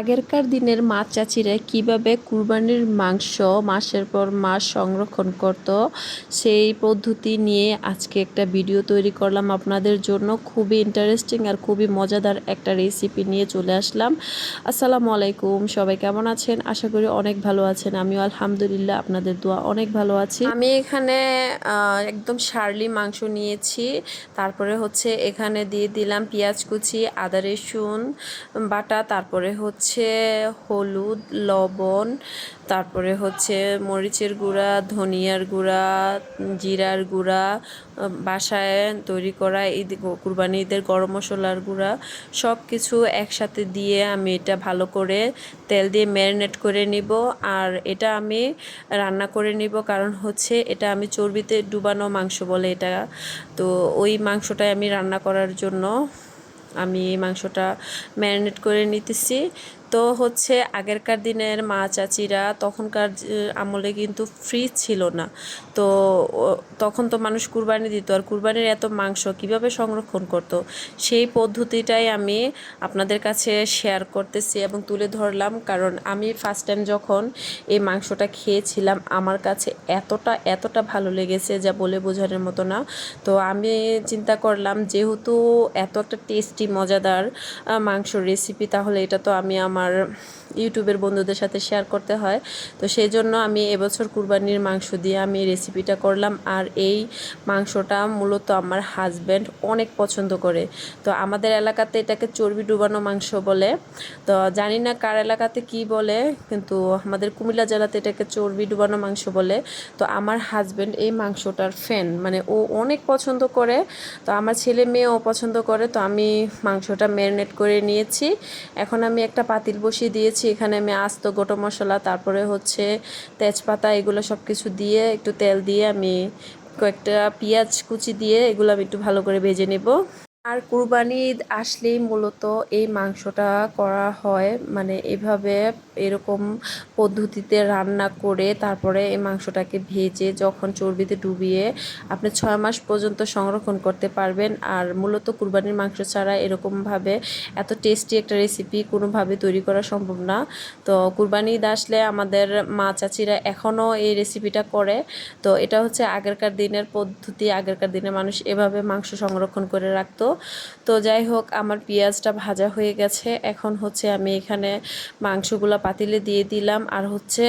আগেরকার দিনের মা চাচিরা কীভাবে কুরবানির মাংস মাসের পর মাস সংরক্ষণ করত, সেই পদ্ধতি নিয়ে আজকে একটা ভিডিও তৈরি করলাম আপনাদের জন্য। খুবই ইন্টারেস্টিং আর খুবই মজাদার একটা রেসিপি নিয়ে চলে আসলাম। আসসালামু আলাইকুম, সবাই কেমন আছেন? আশা করি অনেক ভালো আছেন। আমিও আলহামদুলিল্লাহ আপনাদের দোয়া অনেক ভালো আছি। আমি এখানে একদম শার্লি মাংস নিয়েছি। তারপরে হচ্ছে এখানে দিয়ে দিলাম পেঁয়াজ কুচি, আদা রসুন বাটা, তারপরে হচ্ছে হলুদ, লবণ, তারপরে হচ্ছে মরিচের গুঁড়া, ধনিয়ার গুঁড়া, জিরার গুঁড়া বাসায় তৈরি করা ঈদ কুরবানি ঈদের গরম মশলার গুঁড়া সব কিছু একসাথে দিয়ে আমি এটা ভালো করে তেল দিয়ে ম্যারিনেট করে নিব। আর এটা আমি রান্না করে নিব কারণ হচ্ছে এটা আমি চর্বিতে ডুবানো মাংস বলে এটা। তো ওই মাংসটাই আমি রান্না করার জন্য আমি মাংসটা ম্যারিনেট করে নিতেছি। তো হচ্ছে আগেরকার দিনের মা চাচিরা তখনকার আমলে কিন্তু ফ্রি ছিল না। তো তখন তো মানুষ কুরবানি দিত আর কুরবানির এত মাংস কীভাবে সংরক্ষণ করত? সেই পদ্ধতিটাই আমি আপনাদের কাছে শেয়ার করতেছি এবং তুলে ধরলাম। কারণ আমি ফার্স্ট টাইম যখন এই মাংসটা খেয়েছিলাম, আমার কাছে এতটা এতটা ভালো লেগেছে যা বলে বোঝানোর মতো না। তো আমি চিন্তা করলাম, যেহেতু এত একটা টেস্টি মজাদার মাংসর রেসিপি তাহলে এটা তো আমি আমার আমার ইউটিউবের বন্ধুদের সাথে শেয়ার করতে হয়। তো সেই জন্য আমি এবছর কুরবানির মাংস দিয়ে আমি রেসিপিটা করলাম। আর এই মাংসটা মূলত আমার হাজব্যান্ড অনেক পছন্দ করে। তো আমাদের এলাকাতে এটাকে চর্বি ডুবানো মাংস বলে। তো জানি না কার এলাকাতে কি বলে, কিন্তু আমাদের কুমিল্লা জেলাতে এটাকে চর্বি ডুবানো মাংস বলে। তো আমার হাজব্যান্ড এই মাংসটার ফ্যান মানে ও অনেক পছন্দ করে। তো আমার ছেলে মেয়েও পছন্দ করে। তো আমি মাংসটা ম্যারিনেট করে নিয়েছি। এখন আমি একটা পাতিল বসিয়ে দিয়েছি। এখানে আমি আস্ত, গোটো মশলা, তারপরে হচ্ছে তেজপাতা, এগুলো সব কিছু দিয়ে একটু তেল দিয়ে আমি কয়েকটা পেঁয়াজ কুচি দিয়ে এগুলো আমি একটু ভালো করে ভেজে নেব। আর কুরবানি ঈদ আসলেই মূলত এই মাংসটা করা হয়। মানে এভাবে এরকম পদ্ধতিতে রান্না করে তারপরে এই মাংসটাকে ভেজে যখন চর্বিতে ডুবিয়ে আপনি ছয় মাস পর্যন্ত সংরক্ষণ করতে পারবেন। আর মূলত কুরবানির মাংস ছাড়া এরকমভাবে এত টেস্টি একটা রেসিপি কোনোভাবে তৈরি করা সম্ভব না। তো কুরবানি ঈদ আসলে আমাদের মা চাচিরা এখনও এই রেসিপিটা করে। তো এটা হচ্ছে আগেরকার দিনের পদ্ধতি। আগেরকার দিনে মানুষ এভাবে মাংস সংরক্ষণ করে রাখতো। তো যাই হোক, আমার পেঁয়াজটা ভাজা হয়ে গেছে। এখন হচ্ছে আমি এখানে মাংসগুলো পাতিলে দিয়ে দিলাম। আর হচ্ছে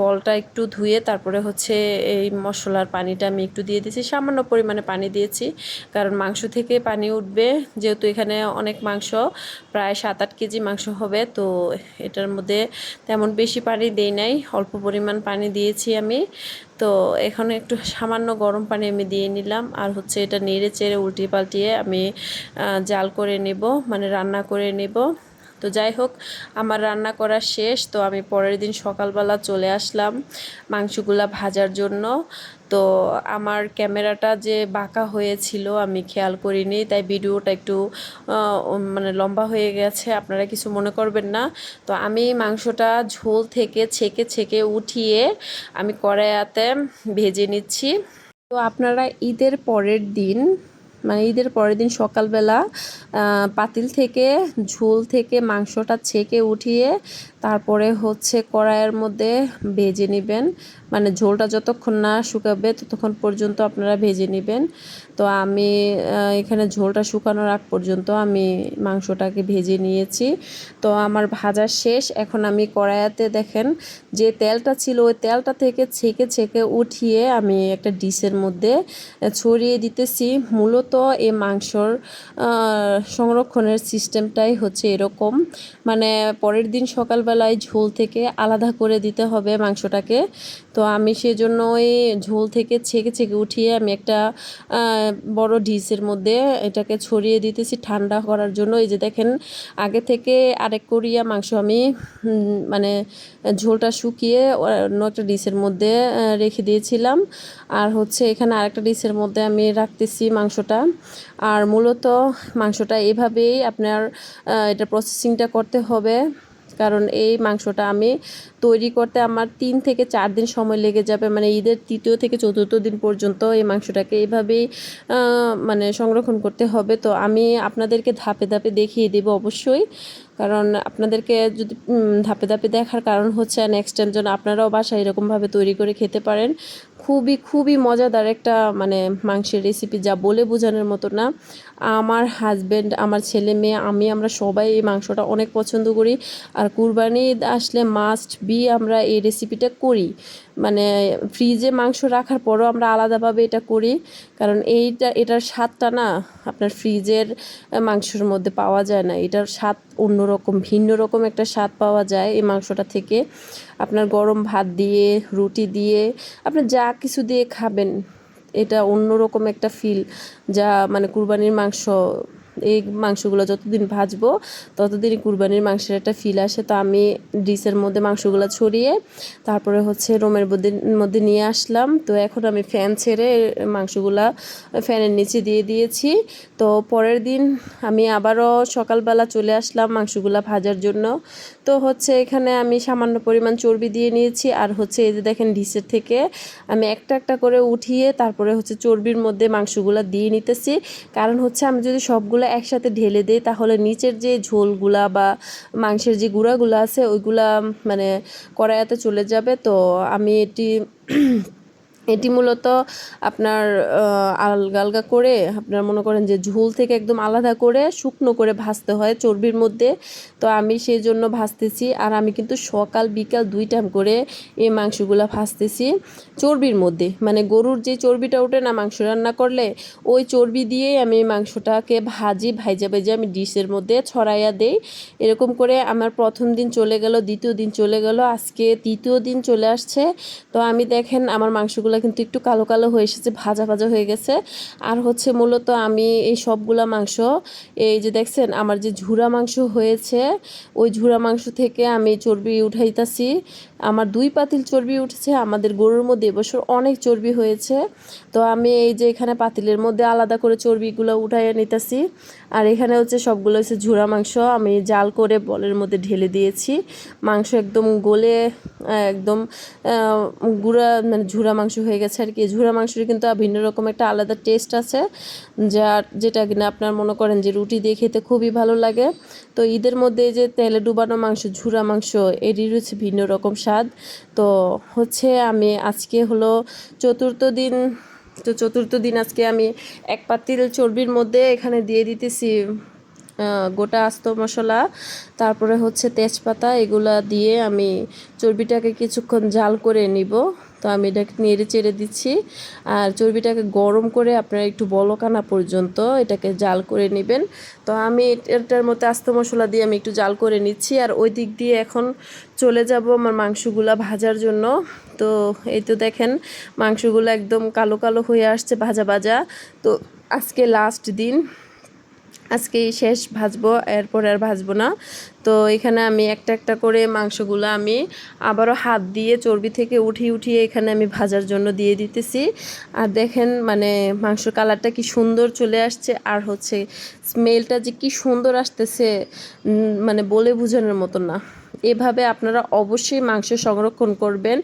বলটা একটু ধুয়ে তারপরে হচ্ছে এই মশলার পানিটা আমি একটু দিয়ে দিয়েছি। সামান্য পরিমাণে পানি দিয়েছি, কারণ মাংস থেকে পানি উঠবে। যেহেতু এখানে অনেক মাংস, প্রায় সাত আট কেজি মাংস হবে, তো এটার মধ্যে তেমন বেশি পানি দেই নাই। অল্প পরিমাণ পানি দিয়েছি আমি। তো এখন একটু সামান্য গরম পানি আমি দিয়ে নিলাম। আর হচ্ছে এটা নেড়ে চেড়ে উল্টিয়ে পাল্টিয়ে আমি জাল করে নেব মানে রান্না করে নেব। তো যাই হোক, আমার রান্না করা শেষ। তো আমি পরের দিন সকালবেলা চলে আসলাম মাংসগুলা ভাজার জন্য। তো আমার ক্যামেরাটা যে বাঁকা হয়েছিল আমি খেয়াল করিনি, তাই ভিডিওটা একটু মানে লম্বা হয়ে গেছে, আপনারা কিছু মনে করবেন না। তো আমি মাংসটা ঝোল থেকে ছেঁকে ছেঁকে উঠিয়ে আমি কড়াইয়াতে ভেজে নিচ্ছি। তো আপনারা ঈদের পরের দিন মানে ঈদের পরের দিন সকালবেলা পাতিল থেকে ঝোল থেকে মাংসটা ছেঁকে উঠিয়ে তারপরে হচ্ছে কড়াইয়ের মধ্যে ভেজে নেবেন। মানে ঝোলটা যতক্ষণ না শুকাবে ততক্ষণ পর্যন্ত আপনারা ভেজে নেবেন। তো আমি এখানে ঝোলটা শুকানোর আগ পর্যন্ত আমি মাংসটাকে ভেজে নিয়েছি। তো আমার ভাজা শেষ। এখন আমি কড়াইয়াতে দেখেন যে তেলটা ছিল, ওই তেলটা থেকে ছেঁকে ছেঁকে উঠিয়ে আমি একটা ডিশের মধ্যে ছড়িয়ে দিতেছি। মূলত এই মাংসর সংরক্ষণের সিস্টেমটাই হচ্ছে এরকম। মানে পরের দিন সকালবেলায় ঝোল থেকে আলাদা করে দিতে হবে মাংসটাকে। তো আমি সেজন্য ওই ঝোল থেকে ছেঁকে ছেঁকে উঠিয়ে আমি একটা বড় ডিশের মধ্যে এটাকে ছড়িয়ে দিতেছি ঠান্ডা করার জন্য। এই যে দেখেন, আগে থেকে আরেক কোরিয়া মাংস আমি মানে ঝোলটা শুকিয়ে অন্য একটা ডিশের মধ্যে রেখে দিয়েছিলাম। আর হচ্ছে এখানে আরেকটা ডিশের মধ্যে আমি রাখতেছি মাংসটা। আর মূলত মাংসটা এভাবেই আপনার এটা প্রসেসিংটা করতে হবে। কারণ এই মাংসটা আমি তৈরি করতে আমার তিন থেকে চার দিন সময় লেগে যাবে। মানে ঈদের তৃতীয় থেকে চতুর্থ দিন পর্যন্ত এই মাংসটাকে এইভাবেই মানে সংরক্ষণ করতে হবে। তো আমি আপনাদেরকে ধাপে ধাপে দেখিয়ে দেব অবশ্যই। কারণ আপনাদেরকে যদি ধাপে ধাপে দেখার কারণ হচ্ছে নেক্সট টাইম যেন আপনারাও বাসায় এরকমভাবে তৈরি করে খেতে পারেন। খুবই খুবই মজাদার একটা মানে মাংসের রেসিপি যা বলে বোঝানোর মতো না। আমার হাজব্যান্ড আমার ছেলে মেয়ে, আমি, আমরা সবাই এই মাংসটা অনেক পছন্দ করি। আর কুরবানি ঈদ আসলে মাস্ট বি আমরা এই রেসিপিটা করি। মানে ফ্রিজে মাংস রাখার পরও আমরা আলাদাভাবে এটা করি। কারণ এইটা, এটার স্বাদটা না আপনার ফ্রিজের মাংসের মধ্যে পাওয়া যায় না। এটার স্বাদ অন্যরকম ভিন্ন রকম একটা স্বাদ পাওয়া যায় এই মাংসটা থেকে। আপনার গরম ভাত দিয়ে, রুটি দিয়ে, আপনি যা কিছু দিয়ে খাবেন এটা অন্যরকম একটা ফিল যা মানে কুরবানির মাংস এই মাংসগুলো যতদিন ভাজবো, ততদিনই কুরবানির মাংসের একটা ফিল আসে। তো আমি ডিসের মধ্যে মাংসগুলো ছড়িয়ে, তারপরে হচ্ছে রোমের মধ্যে নিয়ে আসলাম। তো এখন আমি ফ্যান ছেড়ে মাংসগুলা ফ্যানের নিচে দিয়ে দিয়েছি। তো পরের দিন আমি আবারও সকালবেলা চলে আসলাম মাংসগুলা ভাজার জন্য। তো হচ্ছে এখানে আমি সামান্য পরিমাণ চর্বি দিয়ে নিয়েছি। আর হচ্ছে এই যে দেখেন ডিসের থেকে আমি একটা একটা করে উঠিয়ে তারপরে হচ্ছে চর্বির মধ্যে মাংসগুলা দিয়ে নিতেছি। কারণ হচ্ছে আমি যদি সবগুলো একসাথে ঢেলে দিই, তাহলে নিচের যে ঝোলগুলা বা মাংসের যে গুঁড়াগুলো আছে, ওইগুলা মানে কড়াইয়াতে চলে যাবে। তো আমি এটি এটি মূলত আপনার আলগা আলগা করে আপনার মনে করেন যে ঝোল থেকে একদম আলাদা করে শুকনো করে ভাজতে হয় চর্বির মধ্যে। তো আমি সেই জন্য ভাজতেছি আর আমি কিন্তু সকাল, বিকাল দুই টাইম করে এই মাংসগুলো ভাজতেছি চর্বির মধ্যে। মানে গরুর যে চর্বিটা ওঠে না মাংস রান্না করলে, ওই চর্বি দিয়েই আমি মাংসটাকে ভাজি, ভাইজা ভাইজা আমি ডিশের মধ্যে ছড়াইয়া দেই। এরকম করে আমার প্রথম দিন চলে গেল, দ্বিতীয় দিন চলে গেল, আজকে তৃতীয় দিন চলে আসছে। তো আমি দেখেন আমার মাংসগুলো কিন্তু একটু কালো কালো হয়ে এসেছে, ভাজা ভাজা হয়ে গেছে। আর হচ্ছে মূলত আমি এই সবগুলা মাংস, এই যে দেখছেন আমার যে ঝুরা মাংস হয়েছে, ওই ঝুরা মাংস থেকে আমি চর্বি উঠাইতাছি। আমার দুই পাতিল চর্বি উঠেছে, আমাদের গরুর মধ্যে এবছর অনেক চর্বি হয়েছে। তো আমি এই যে এখানে পাতিলের মধ্যে আলাদা করে চর্বিগুলো উঠাইয়া নিতেছি। আর এখানে হচ্ছে সবগুলো হচ্ছে ঝুরা মাংস, আমি জাল করে বলের মধ্যে ঢেলে দিয়েছি। মাংস একদম গলে একদম গুঁড়া মানে ঝুরা মাংস হয়ে গেছে আর কি। ঝুরা মাংসের কিন্তু ভিন্ন রকম একটা আলাদা টেস্ট আছে যা যেটা কিনা আপনার মনে করেন যে রুটি দিয়ে খেতে খুবই ভালো লাগে। তো ঈদের মধ্যে যে তেলে ডুবানো মাংস, ঝুরা মাংস, এরই হচ্ছে ভিন্ন রকম স্বাদ। তো হচ্ছে আমি আজকে হলো চতুর্থ দিন, তো চতুর্থ দিন আজকে আমি এক পাতিল চর্বির মধ্যে এখানে দিয়ে দিতেছি গোটা আস্ত মশলা, তারপরে হচ্ছে তেজপাতা, এগুলা দিয়ে আমি চর্বিটাকে কিছুক্ষণ জাল করে নিব। তো আমি এটাকে নেড়ে চেড়ে দিচ্ছি। আর চর্বিটাকে গরম করে আপনারা একটু বলকানা পর্যন্ত এটাকে জাল করে নেবেন। তো আমি এটার মধ্যে আস্ত মশলা দিয়ে আমি একটু জাল করে নিচ্ছি। আর ওই দিক দিয়ে এখন চলে যাব আমার মাংসগুলা ভাজার জন্য। তো এই তো দেখেন মাংসগুলো একদম কালো কালো হয়ে আসছে ভাজা ভাজা। তো আজকে লাস্ট দিন। আজকেই শেষ ভাজবো, এরপর আর ভাজবো না। তো এখানে আমি একটা একটা করে মাংসগুলো আমি আবারও হাত দিয়ে চর্বি থেকে উঠিয়ে উঠিয়ে এখানে আমি ভাজার জন্য দিয়ে দিতেছি। আর দেখেন মানে মাংসর কালারটা কি সুন্দর চলে আসছে, আর হচ্ছে স্মেলটা যে কি সুন্দর আসতেছে মানে বলে বোঝানোর মতো না। এভাবে আপনারা অবশ্যই মাংস সংরক্ষণ করবেন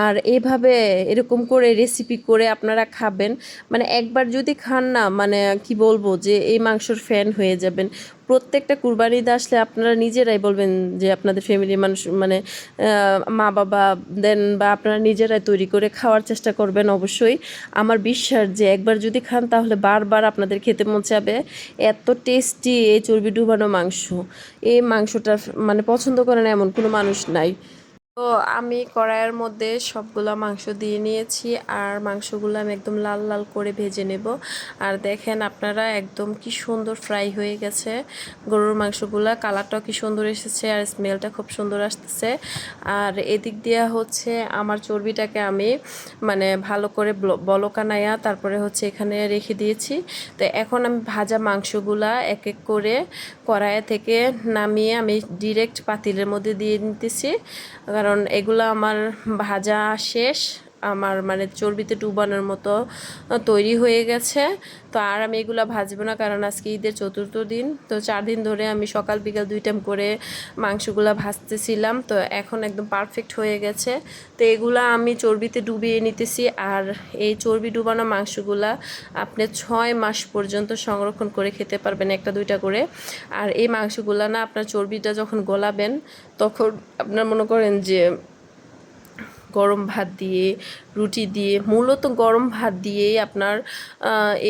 আর এভাবে এরকম করে রেসিপি করে আপনারা খাবেন। মানে একবার যদি খান না মানে কি বলব যে এই মাংসর ফ্যান হয়ে যাবেন। প্রত্যেকটা কুরবানি আসলে আপনারা নিজেরাই বলবেন যে আপনাদের ফ্যামিলির মানুষ মানে মা বাবা দেন বা আপনারা নিজেরাই তৈরি করে খাওয়ার চেষ্টা করবেন অবশ্যই। আমার বিশ্বাস যে একবার যদি খান তাহলে বারবার আপনাদের খেতে মন চাবে। এত টেস্টি এই চর্বি ডুবানো মাংস। এই মাংসটা মানে পছন্দ করে না এমন কোনো মানুষ নাই। তো আমি কড়াইয়ের মধ্যে সবগুলা মাংস দিয়ে নিয়েছি আর মাংসগুলো আমি একদম লাল লাল করে ভেজে নেব। আর দেখেন আপনারা একদম কি সুন্দর ফ্রাই হয়ে গেছে। গরুর মাংসগুলা, কালারটাও কি সুন্দর এসেছে আর স্মেলটা খুব সুন্দর আসতেছে। আর এদিক দিয়ে হচ্ছে আমার চর্বিটাকে আমি মানে ভালো করে ব্ল- বলকানায়া তারপরে হচ্ছে এখানে রেখে দিয়েছি। তো এখন আমি ভাজা মাংসগুলা এক এক করে কড়াইয়ে থেকে নামিয়ে আমি ডিরেক্ট পাতিলের মধ্যে দিয়ে নিতেছি। কারণ এগুলো আমার ভাজা শেষ। আমার মানে চর্বিতে ডুবানোর মতো তৈরি হয়ে গেছে। তো আর আমি এগুলো ভাজবো না, কারণ আজকে ঈদের চতুর্থ দিন। তো চার দিন ধরে আমি সকাল বিকাল দুই টাইম করে মাংসগুলো ভাজতেছিলাম। তো এখন একদম পারফেক্ট হয়ে গেছে। তো এগুলা আমি চর্বিতে ডুবিয়ে নিতেছি। আর এই চর্বি ডুবানো মাংসগুলা আপনি ছয় মাস পর্যন্ত সংরক্ষণ করে খেতে পারবেন একটা দুইটা করে। আর এই মাংসগুলা না আপনার চর্বিটা যখন গলাবেন, তখন আপনার মনে করেন যে গরম ভাত দিয়ে রুটি দিয়ে, মূলত গরম ভাত দিয়েই আপনার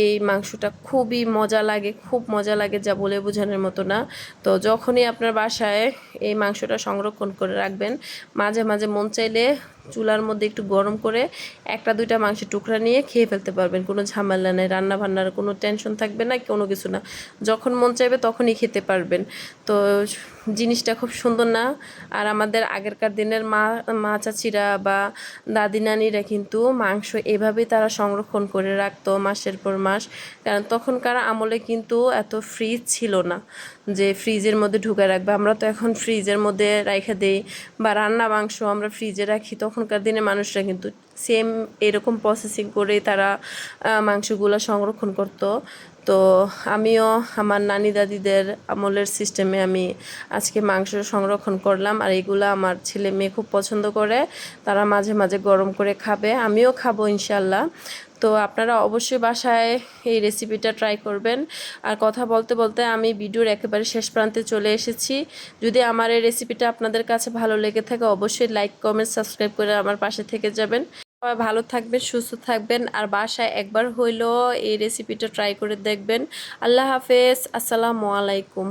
এই মাংসটা খুবই মজা লাগে, খুব মজা লাগে যা বলে বোঝানোর মতো না। তো যখনই আপনার বাসায় এই মাংসটা সংরক্ষণ করে রাখবেন, মাঝে মাঝে মন চাইলে চুলার মধ্যে একটু গরম করে একটা দুইটা মাংসের টুকরা নিয়ে খেয়ে ফেলতে পারবেন। কোনো ঝামেলা নেই রান্না বান্নার কোনো টেনশন থাকবে না, কোনো কিছু না। যখন মন চাইবে তখনই খেতে পারবেন। তো জিনিসটা খুব সুন্দর না? আর আমাদের আগেরকার দিনের মা মা চাচিরা বা দাদি, নানিরা কিন্তু মাংস এভাবেই তারা সংরক্ষণ করে রাখতো মাসের পর মাস। কারণ তখনকার আমলে কিন্তু এত ফ্রিজ ছিল না যে ফ্রিজের মধ্যে ঢুকে রাখবে। আমরা তো এখন ফ্রিজের মধ্যে রাইখে দিই বা রান্না মাংস আমরা ফ্রিজে রাখি। তখনকার দিনে মানুষরা কিন্তু সেম এরকম প্রসেসিং করেই তারা মাংসগুলো সংরক্ষণ করতো। তো আমিও আমার নানি দাদিদের আমলের সিস্টেমে আমি আজকে মাংস সংরক্ষণ করলাম আর এগুলো আমার ছেলে মেয়ে খুব পছন্দ করে। তারা মাঝে মাঝে গরম করে খাবে, আমিও খাব ইনশাল্লাহ তো আপনারা অবশ্যই বাসায় এই রেসিপিটা ট্রাই করবেন। আর কথা বলতে বলতে আমি ভিডিওর একেবারে শেষ প্রান্তে চলে এসেছি। যদি আমার এই রেসিপিটা আপনাদের কাছে ভালো লেগে থাকে, অবশ্যই লাইক কমেন্ট সাবস্ক্রাইব করে আমার পাশে থেকে যাবেন। সবাই ভালো থাকবেন, সুস্থ থাকবেন। আর বাসায় একবার হইলেও এই রেসিপিটা ট্রাই করে দেখবেন। আল্লাহ হাফেজ, আসসালামু আলাইকুম।